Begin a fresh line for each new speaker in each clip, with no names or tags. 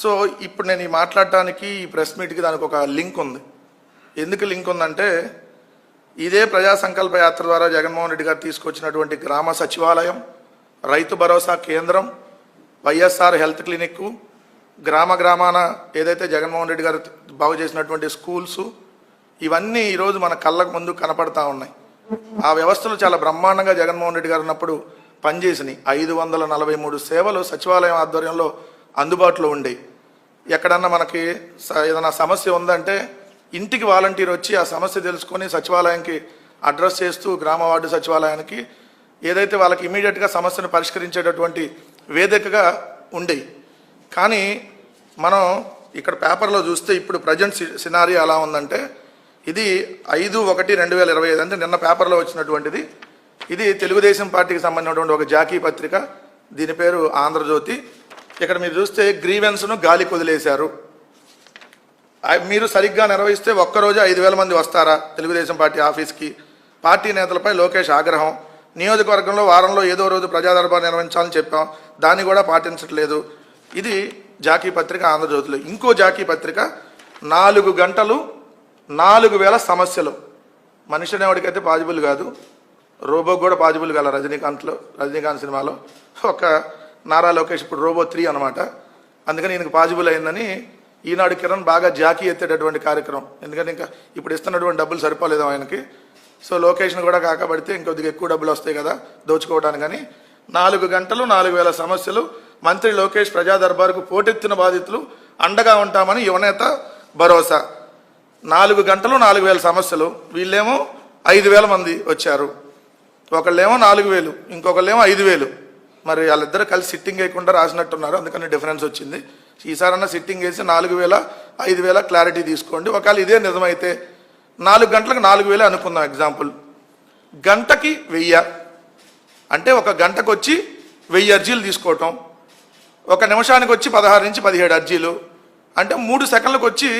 So ఇప్పుడు నేను ఈ మాట్లాడటానికి ఈ ప్రెస్ మీట్కి దానికి ఒక లింక్ ఉంది. ఎందుకు లింక్ ఉందంటే ఇదే ప్రజా సంకల్ప యాత్ర ద్వారా జగన్మోహన్ రెడ్డి గారు తీసుకొచ్చినటువంటి గ్రామ సచివాలయం రైతు భరోసా కేంద్రం వైఎస్ఆర్ హెల్త్ క్లినిక్ గ్రామ గ్రామాన ఏదైతే జగన్మోహన్ రెడ్డి గారు బాగు చేసినటువంటి స్కూల్స్ ఇవన్నీ ఈరోజు మన కళ్ళకు ముందు కనపడతా ఉన్నాయి. ఆ వ్యవస్థలు చాలా బ్రహ్మాండంగా జగన్మోహన్ రెడ్డి గారు ఉన్నప్పుడు పనిచేసినాయి. ఐదు వందల నలభై మూడు సేవలు సచివాలయం ఆధ్వర్యంలో అందుబాటులో ఉండేవి ఎక్కడన్నా మనకి స- ఏదైనా సమస్య ఉందంటే ఇంటికి వాలంటీర్ వచ్చి ఆ సమస్య తెలుసుకొని సచివాలయానికి అడ్రస్ చేస్తూ గ్రామ వార్డు సచివాలయానికి ఏదైతే వాళ్ళకి ఇమీడియట్గా సమస్యను పరిష్కరించేటటువంటి వేదికగా ఉండేవి కానీ మనం ఇక్కడ పేపర్లో చూస్తే ఇప్పుడు ప్రజెంట్ సినారీ ఎలా ఉందంటే ఇది ఐదు ఒకటి రెండు వేల ఇరవై ఐదు అంటే నిన్న పేపర్లో వచ్చినటువంటిది. ఇది తెలుగుదేశం పార్టీకి సంబంధించినటువంటి ఒక జాకీ పత్రిక. దీని పేరు ఆంధ్రజ్యోతి. ఇక్కడ మీరు చూస్తే గ్రీవెన్స్ను గాలి కొదిలేశారు. మీరు సరిగ్గా నిర్వహిస్తే ఒక్కరోజు ఐదు వేల మంది వస్తారా తెలుగుదేశం పార్టీ ఆఫీస్కి? పార్టీ నేతలపై లోకేష్ ఆగ్రహం. నియోజకవర్గంలో వారంలో ఏదో రోజు ప్రజాదర్బార్ నిర్వహించాలని చెప్పాం. దాన్ని కూడా పాటించట్లేదు. ఇది జాకీ పత్రిక ఆంధ్రజ్యోతిలో. ఇంకో జాకీ పత్రిక నాలుగు గంటలు నాలుగు వేల సమస్యలు. మనిషి అనేవాడికైతే పాజిబుల్ కాదు. రోబో కూడా పాజిబుల్ కాల రజనీకాంత్లో రజనీకాంత్ సినిమాలో. ఒక నారా లోకేష్ ఇప్పుడు రోబో త్రీ అనమాట అందుకని ఈయనకు పాజిబుల్ అయిందని ఈనాడు కిరణ్ బాగా జాకీ ఎత్తేటటువంటి కార్యక్రమం. ఎందుకంటే ఇంకా ఇప్పుడు ఇస్తున్నటువంటి డబ్బులు సరిపోలేదు ఆయనకి. సో లొకేషన్ కూడా కాకబడితే ఇంకొద్దిగా ఎక్కువ డబ్బులు వస్తాయి కదా దోచుకోవడానికని నాలుగు గంటలు నాలుగు వేల సమస్యలు మంత్రి లోకేష్ ప్రజా దర్బారుకు పోటెత్తిన బాధితులు అండగా ఉంటామని యువనేత భరోసా. నాలుగు గంటలు నాలుగు వేల సమస్యలు. వీళ్ళేమో ఐదు వేల మంది వచ్చారు. ఒకళ్ళేమో నాలుగు వేలు ఇంకొకళ్ళేమో ఐదు వేలు. మరి వాళ్ళిద్దరు కలిసి సిట్టింగ్ వేయకుండా రాసినట్టున్నారు. అందుకని డిఫరెన్స్ వచ్చింది. ఈసారన్నా సిట్టింగ్ వేసి నాలుగు వేల ఐదు వేల క్లారిటీ తీసుకోండి. ఒకవేళ ఇదే నిజమైతే నాలుగు గంటలకు నాలుగు వేలే అనుకుందాం ఎగ్జాంపుల్ గంటకి వెయ్య. అంటే ఒక గంటకు వచ్చి వెయ్యి అర్జీలు తీసుకోవటం. ఒక నిమిషానికి వచ్చి పదహారు నుంచి పదిహేడు అర్జీలు. అంటే మూడు సెకండ్లకు వచ్చి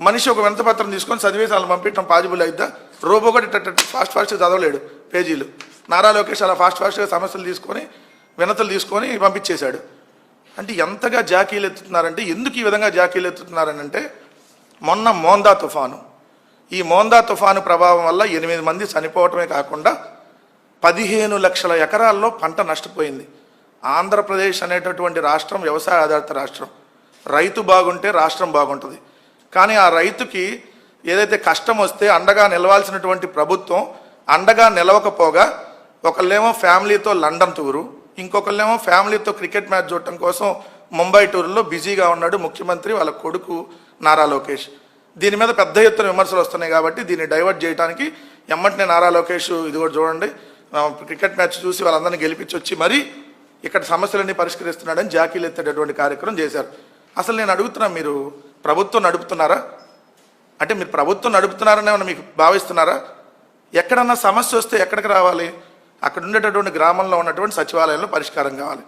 మనిషి ఒక వింతపత్రం తీసుకొని చదివేసి వాళ్ళని పంపించడం పాజిబుల్ అయిద్దా? రోబో కూడా ఫాస్ట్ ఫాస్ట్గా చదవలేడు పేజీలు. నారా లోకేష్ అలా ఫాస్ట్ ఫాస్ట్గా సమస్యలు తీసుకొని వినతులు తీసుకొని పంపించేశాడు. అంటే ఎంతగా జాకీలు ఎత్తుతున్నారంటే ఎందుకు ఈ విధంగా జాకీలు ఎత్తుతున్నారని అంటే మొన్న మోందా తుఫాను. ఈ మోందా తుఫాను ప్రభావం వల్ల ఎనిమిది మంది చనిపోవటమే కాకుండా పదిహేను లక్షల ఎకరాల్లో పంట నష్టపోయింది. ఆంధ్రప్రదేశ్ అనేటటువంటి రాష్ట్రం వ్యవసాయ ఆధారిత రాష్ట్రం. రైతు బాగుంటే రాష్ట్రం బాగుంటుంది. కానీ ఆ రైతుకి ఏదైతే కష్టం వస్తే అండగా నిలవాల్సినటువంటి ప్రభుత్వం అండగా నిలవకపోగా ఒకళ్ళేమో ఫ్యామిలీతో లండన్ టూరు ఇంకొకళ్ళేమో ఫ్యామిలీతో క్రికెట్ మ్యాచ్ చూడటం కోసం ముంబై టూర్లో బిజీగా ఉన్నాడు ముఖ్యమంత్రి వాళ్ళ కొడుకు నారా లోకేష్. దీని మీద పెద్ద ఎత్తున విమర్శలు వస్తున్నాయి కాబట్టి దీన్ని డైవర్ట్ చేయడానికి ఎమ్మటినే నారా లోకేష్ ఇది కూడా చూడండి. క్రికెట్ మ్యాచ్ చూసి వాళ్ళందరినీ గెలిపించి వచ్చి మరీ ఇక్కడ సమస్యలన్నీ పరిష్కరిస్తున్నాడని జాకీలు ఎత్తేటటువంటి కార్యక్రమం చేశారు. అసలు నేను అడుగుతున్నా మీరు ప్రభుత్వం నడుపుతున్నారా? అంటే మీరు ప్రభుత్వం నడుపుతున్నారని మీకు భావిస్తున్నారా? ఎక్కడన్నా సమస్య వస్తే ఎక్కడికి రావాలి? అక్కడ ఉండేటటువంటి గ్రామంలో ఉన్నటువంటి సచివాలయంలో పరిష్కారం కావాలి.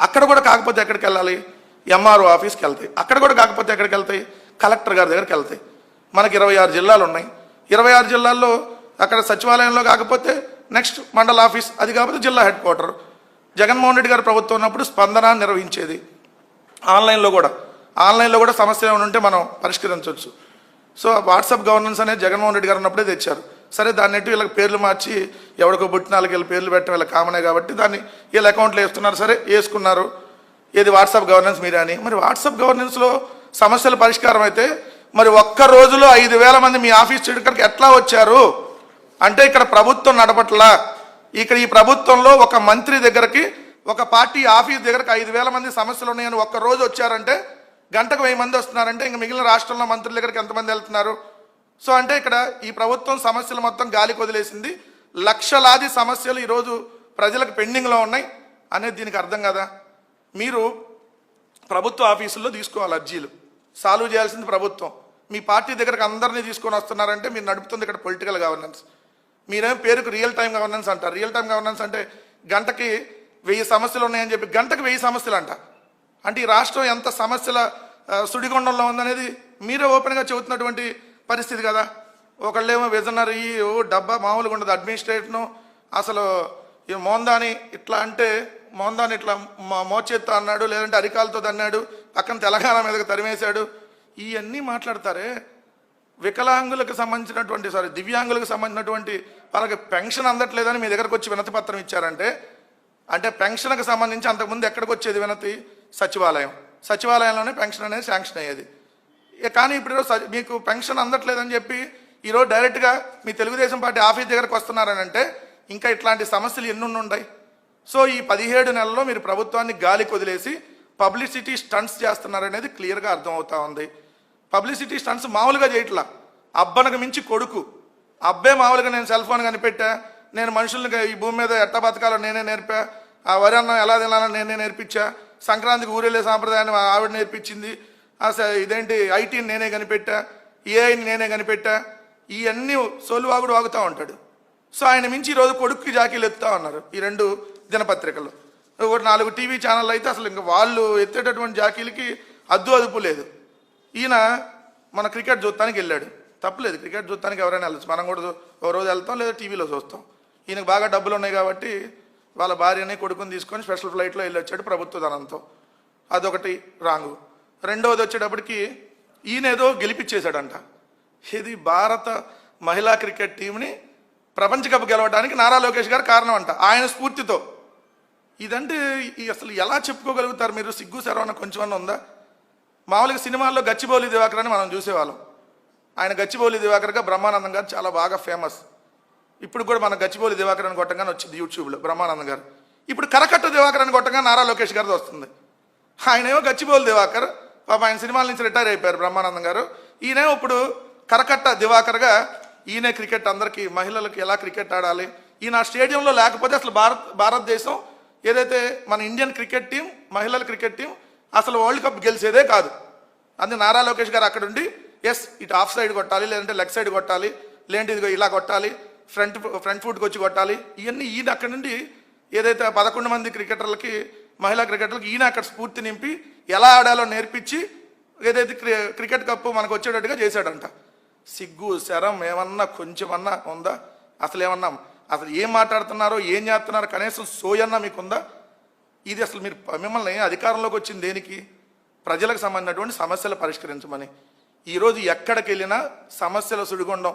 అక్కడ కూడా కాకపోతే ఎక్కడికి వెళ్ళాలి? ఎంఆర్ఓ ఆఫీస్కి వెళ్తాయి. అక్కడ కూడా కాకపోతే ఎక్కడికి వెళ్తాయి? కలెక్టర్ గారి దగ్గరికి వెళ్తాయి. మనకి ఇరవై ఆరు జిల్లాలు ఉన్నాయి. ఇరవై ఆరు జిల్లాల్లో అక్కడ సచివాలయంలో కాకపోతే నెక్స్ట్ మండల ఆఫీస్ అది కాకపోతే జిల్లా హెడ్ క్వార్టర్. జగన్మోహన్ రెడ్డి గారు ప్రభుత్వం ఉన్నప్పుడు స్పందన నిర్వహించేది. ఆన్లైన్లో కూడా. ఆన్లైన్లో కూడా సమస్య ఏమైనా ఉంటే మనం పరిష్కరించవచ్చు. సో వాట్సాప్ గవర్నెన్స్ అనేది జగన్మోహన్ రెడ్డి గారు ఉన్నప్పుడే తెచ్చారు. సరే దాన్ని ఎటు వీళ్ళకి పేర్లు మార్చి ఎవడికో పుట్టినాళ్ళకి వీళ్ళ పేర్లు పెట్టడం వీళ్ళ కామనే కాబట్టి దాన్ని వీళ్ళ అకౌంట్లో వేస్తున్నారు. సరే వేసుకున్నారు. ఏది వాట్సాప్ గవర్నెన్స్ మీరే అని. మరి వాట్సాప్ గవర్నెన్స్లో సమస్యల పరిష్కారం అయితే మరి ఒక్క రోజులో ఐదు వేల మంది మీ ఆఫీస్ ఇక్కడికి ఎట్లా వచ్చారు? అంటే ఇక్కడ ప్రభుత్వం నడపట్లా. ఇక్కడ ఈ ప్రభుత్వంలో ఒక మంత్రి దగ్గరికి ఒక పార్టీ ఆఫీస్ దగ్గరకు ఐదు వేల మంది సమస్యలు ఉన్నాయని ఒక్క రోజు వచ్చారంటే గంటకు వెయ్యి మంది వస్తున్నారంటే ఇంకా మిగిలిన రాష్ట్రంలో మంత్రుల దగ్గరికి ఎంతమంది వెళ్తున్నారు? సో అంటే ఇక్కడ ఈ ప్రభుత్వం సమస్యలు మొత్తం గాలికి వదిలేసింది లక్షలాది సమస్యలు ఈరోజు ప్రజలకు పెండింగ్లో ఉన్నాయి. అనేది దీనికి అర్థం కదా? మీరు ప్రభుత్వ ఆఫీసుల్లో తీసుకోవాలి అర్జీలు. సాల్వ్ చేయాల్సింది ప్రభుత్వం. మీ పార్టీ దగ్గరకు అందరినీ తీసుకొని వస్తున్నారంటే మీరు నడుపుతుంది ఇక్కడ పొలిటికల్ గవర్నెన్స్. మీరేం పేరుకు రియల్ టైం గవర్నెన్స్ అంటారు? రియల్ టైం గవర్నెన్స్ అంటే గంటకి వెయ్యి సమస్యలు ఉన్నాయని చెప్పి గంటకి వెయ్యి సమస్యలు అంట. అంటే ఈ రాష్ట్రం ఎంత సమస్యల సుడిగుండంలో ఉందనేది మీరే ఓపెన్గా చెబుతున్నటువంటి పరిస్థితి కదా. ఒకళ్ళేమో విజనరీ ఓ డబ్బా మామూలుగా ఉండదు అడ్మినిస్ట్రేషను అసలు ఈ మోందాని ఇట్లా అంటే మోందాని ఇట్లా మో- మోచేత్తో అన్నాడు లేదంటే అరికాలతో అన్నాడు పక్కన తెలంగాణ మీదకి తరిమేశాడు. ఇవన్నీ మాట్లాడతారే? వికలాంగులకు సంబంధించినటువంటి సారీ దివ్యాంగులకు సంబంధించినటువంటి వాళ్ళకి పెన్షన్ అందట్లేదని మీ దగ్గరకు వచ్చి వినతి పత్రం ఇచ్చారంటే అంటే పెన్షన్కి సంబంధించి అంతకుముందు ఎక్కడికి వచ్చేది వినతి? సచివాలయం. సచివాలయంలోనే పెన్షన్ అనేది శాంక్షన్ అయ్యేది. కానీ ఇప్పుడు మీకు పెన్షన్ అందట్లేదని చెప్పి ఈరోజు డైరెక్ట్గా మీ తెలుగుదేశం పార్టీ ఆఫీస్ దగ్గరకు వస్తున్నారని అంటే ఇంకా ఇట్లాంటి సమస్యలు ఎన్ని ఉన్నాయి సో ఈ పదిహేడు నెలల్లో మీరు ప్రభుత్వాన్ని గాలికి వదిలేసి పబ్లిసిటీ స్టంట్స్ చేస్తున్నారనేది క్లియర్గా అర్థమవుతా ఉంది. పబ్లిసిటీ స్టంట్స్ మామూలుగా చేయట్లా. అబ్బనకు మించి కొడుకు. అబ్బే మామూలుగా నేను సెల్ ఫోన్ కనిపెట్టా నేను మనుషుల్ని ఈ భూమి మీద ఎట్ట బతకాలో నేనే నేర్పా ఆ వరి అన్నం ఎలా తినాలో నేనే నేర్పించా సంక్రాంతికి ఊరెళ్ళే సాంప్రదాయాన్ని ఆవిడ నేర్పించింది ఇదేంటి ఐటీని నేనే కనిపెట్టా ఏఐని నేనే కనిపెట్టా? ఇవన్నీ సోలువాగుడు వాగుతూ ఉంటాడు. సో ఆయన మించి ఈరోజు కొడుక్కి జాకీలు ఎత్తుతా ఉన్నారు ఈ రెండు దినపత్రికలు. ఒకటి నాలుగు టీవీ ఛానళ్ళు అయితే అసలు ఇంకా వాళ్ళు ఎత్తేటటువంటి జాకీలకి అద్దు అదుపు లేదు. ఈయన మన క్రికెట్ చూడటానికి వెళ్ళాడు. తప్పలేదు క్రికెట్ చూడటానికి ఎవరైనా వెళ్ళచ్చు. మనం కూడా ఒక రోజు వెళ్తాం లేదా టీవీలో చూస్తాం. ఈయనకు బాగా డబ్బులు ఉన్నాయి కాబట్టి వాళ్ళ భార్యని కొడుకుని తీసుకొని స్పెషల్ ఫ్లైట్లో వెళ్ళి వచ్చాడు ప్రభుత్వ ధనంతో. అదొకటి రాంగు. రెండవది వచ్చేటప్పటికి ఈయన ఏదో గెలిపించేశాడంట. ఇది భారత మహిళా క్రికెట్ టీంని ప్రపంచ కప్ గెలవడానికి నారా లోకేష్ గారు కారణం అంట ఆయన స్ఫూర్తితో. ఇదంటే ఈ అసలు ఎలా చెప్పుకోగలుగుతారు మీరు? సిగ్గు శరవణ కొంచెం ఉందా? మామూలుగా సినిమాల్లో గచ్చిబౌలి దివాకర్ అని మనం చూసేవాళ్ళం. ఆయన గచ్చిబౌలి దివాకర్గా బ్రహ్మానందం గారు చాలా బాగా ఫేమస్. ఇప్పుడు కూడా మన గచ్చిబౌలి దివాకర్ అని కొట్టంగానే వచ్చింది యూట్యూబ్లో బ్రహ్మానందం గారు. ఇప్పుడు కరకట్ట దివాకర్ అని కొట్టంగా నారా లోకేష్ గారిది వస్తుంది. ఆయనేమో గచ్చిబౌలి దివాకర్ పాప ఆయన సినిమాల నుంచి రిటైర్ అయిపోయారు బ్రహ్మానందం గారు. ఈయన ఇప్పుడు కరకట్ట దివాకర్గా ఈయనే క్రికెట్ అందరికీ మహిళలకు ఎలా క్రికెట్ ఆడాలి? ఈయన ఆ స్టేడియంలో లేకపోతే అసలు భారత్ భారతదేశం ఏదైతే మన ఇండియన్ క్రికెట్ టీం మహిళల క్రికెట్ టీం అసలు వరల్డ్ కప్ గెలిచేదే కాదు. అందుకే నారా లోకేష్ గారు అక్కడ ఉండి ఎస్ ఇటు ఆఫ్ సైడ్ కొట్టాలి లేదంటే లెగ్ సైడ్ కొట్టాలి లేదంటే ఇదిగో ఇలా కొట్టాలి ఫ్రంట్ ఫ్రంట్ ఫుట్కి వచ్చి కొట్టాలి. ఇవన్నీ ఈయన అక్కడ నుండి ఏదైతే పదకొండు మంది క్రికెటర్లకి మహిళా క్రికెటర్లకు ఈయన అక్కడ స్ఫూర్తి నింపి ఎలా ఆడాలో నేర్పించి ఏదైతే క్రి- క్రికెట్ కప్పు మనకు వచ్చేటట్టుగా చేశాడంట. సిగ్గు శరం ఏమన్నా కొంచెమన్నా ఉందా? అసలు ఏమన్నా అసలు ఏం మాట్లాడుతున్నారో ఏం చేస్తున్నారో? కనీసం సోయన్నా మీకుందా? ఇది అసలు మీరు మిమ్మల్ని అధికారంలోకి వచ్చింది దేనికి? ప్రజలకు సంబంధించినటువంటి సమస్యలు పరిష్కరించమని. ఈరోజు ఎక్కడికి వెళ్ళినా సమస్యల సుడిగుండం.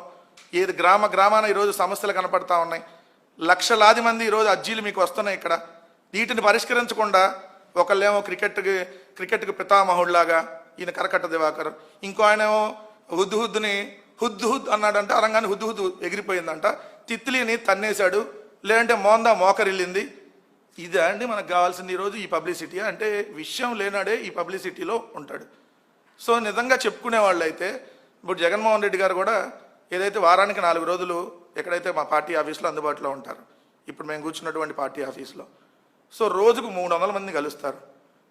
ఏది గ్రామ గ్రామాన ఈరోజు సమస్యలు కనపడతా ఉన్నాయి. లక్షలాది మంది ఈరోజు అర్జీలు మీకు వస్తున్నాయి ఇక్కడ. వీటిని పరిష్కరించకుండా ఒకళ్ళేమో క్రికెట్కి క్రికెట్కి పితామహుడిలాగా ఈయన కరకట్ట దివాకర్ ఇంకో ఆయనేమో హుద్దు హుద్దుని హుద్దు హుద్ అన్నాడంట అరంగానే హుద్దు హుద్దు ఎగిరిపోయిందంట. తిత్లిని తన్నేశాడు లేదంటే మోందా మోకరిల్లింది. ఇదే అండి మనకు కావాల్సింది ఈరోజు ఈ పబ్లిసిటీ. అంటే విషయం లేనాడే ఈ పబ్లిసిటీలో ఉంటాడు. సో నిజంగా చెప్పుకునే వాళ్ళు అయితే ఇప్పుడు జగన్మోహన్ రెడ్డి గారు కూడా ఏదైతే వారానికి నాలుగు రోజులు ఎక్కడైతే మా పార్టీ ఆఫీస్లో అందుబాటులో ఉంటారు ఇప్పుడు మేము కూర్చున్నటువంటి పార్టీ ఆఫీస్లో సో రోజుకు మూడు వందల మంది కలుస్తారు.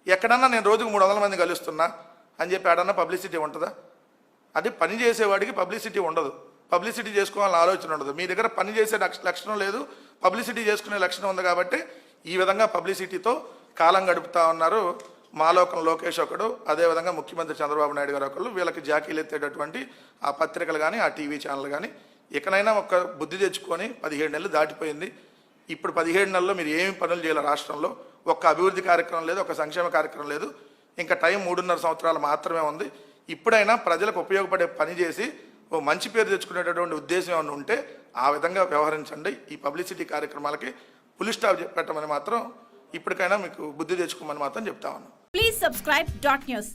ఎక్కడన్నా నేను రోజుకు మూడు వందల మంది కలుస్తున్నా అని చెప్పి ఆడన్నా పబ్లిసిటీ ఉంటుందా? అది పని చేసేవాడికి పబ్లిసిటీ ఉండదు. పబ్లిసిటీ చేసుకోవాలని ఆలోచన ఉండదు. మీ దగ్గర పని చేసే లక్ష- లక్షణం లేదు. పబ్లిసిటీ చేసుకునే లక్షణం ఉంది కాబట్టి ఈ విధంగా పబ్లిసిటీతో కాలం గడుపుతా ఉన్నారు మాలోకం లోకేష్ ఒకడు. అదేవిధంగా ముఖ్యమంత్రి చంద్రబాబు నాయుడు గారు ఒకళ్ళు. వీళ్ళకి జాకీలు ఎత్తేటటువంటి ఆ పత్రికలు కానీ ఆ టీవీ ఛానల్ కానీ ఇకనైనా ఒక బుద్ధి తెచ్చుకొని పదిహేడు నెలలు దాటిపోయింది. ఇప్పుడు పదిహేడు నెలల్లో మీరు ఏమి పనులు చేయాలి రాష్ట్రంలో? ఒక్క అభివృద్ధి కార్యక్రమం లేదు ఒక సంక్షేమ కార్యక్రమం లేదు. ఇంకా టైం మూడున్నర సంవత్సరాలు మాత్రమే ఉంది. ఇప్పుడైనా ప్రజలకు ఉపయోగపడే పని చేసి ఓ మంచి పేరు తెచ్చుకునేటటువంటి ఉద్దేశం ఏమైనా ఉంటే ఆ విధంగా వ్యవహరించండి. ఈ పబ్లిసిటీ కార్యక్రమాలకి పులి స్టాప్ పెట్టమని మాత్రం ఇప్పటికైనా మీకు బుద్ధి తెచ్చుకోమని మాత్రం చెప్తా ఉన్నాను
ప్లీజ్ సబ్స్క్రైబ్ డాట్ న్యూస్